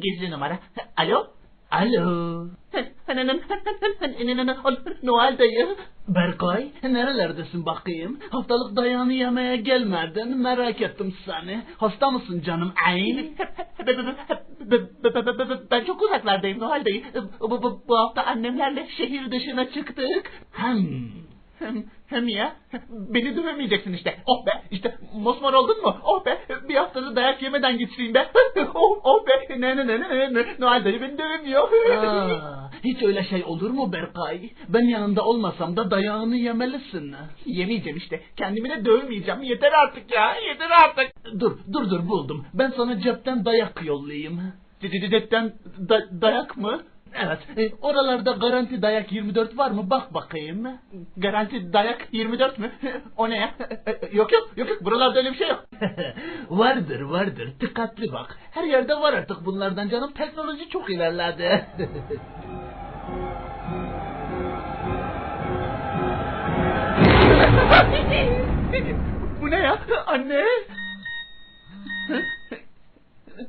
Gizli numara. Alo? Alo? Noel dayı. Berkay, nerelerdesin bakayım? Haftalık dayanı yemeye gelmedin. Merak ettim seni. Hasta mısın canım? Ayn. Ben çok uzaklardayım Noel dayı. Bu, bu, bu hafta annemlerle şehir dışına çıktık. Hem, hem ya beni dövemeyeceksin işte. Oh be işte mosmor oldun mu? Oh be bir haftada dayak yemeden geçireyim be. Oh, oh be ne ne ne ne ne Noel dayı beni dövemiyor. Aa, hiç öyle şey olur mu Berkay? Ben yanında olmasam da dayağını yemelisin. Yemeyeceğim işte. Kendimi de dövmeyeceğim. Yeter artık ya. Yeter artık. Dur, dur dur buldum. Ben sana cepten dayak yollayayım. Dededetten da, dayak mı? Evet, e, oralarda garanti dayak 24 var mı? Bak bakayım. Garanti dayak 24 mü? O ne ya? Yok yok yok yok. Buralarda öyle bir şey yok. vardır vardır. Dikkatli bak. Her yerde var artık bunlardan canım. Teknoloji çok ilerledi. Bu ne ya? Anne.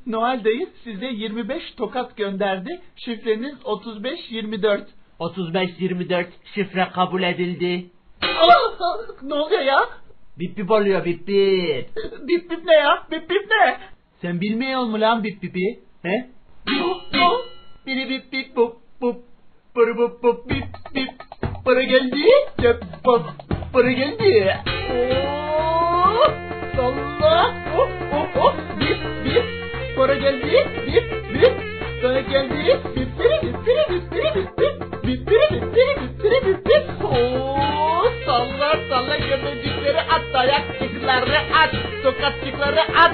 Noel dayı size 25 tokat gönderdi. Şifreniz 3524. 35-24 şifre kabul edildi. Allah! Ne oluyor ya? Bip bip oluyor bip bip. Bip bip ne ya? Bip bip ne? Sen bilmiyor musun lan bip bipi? He? Biri bip bip bup bup. Bırı bup bup bip bip. Para geldi. Cep bup. Para geldi. Oo, Geldi. Bip bip. Geldi. Bip biri bip biri bip biri bip bip. Bip biri bip biri bip biri bip bip. Oo, salla salla göbecikleri at. Dayakçıkları at. At.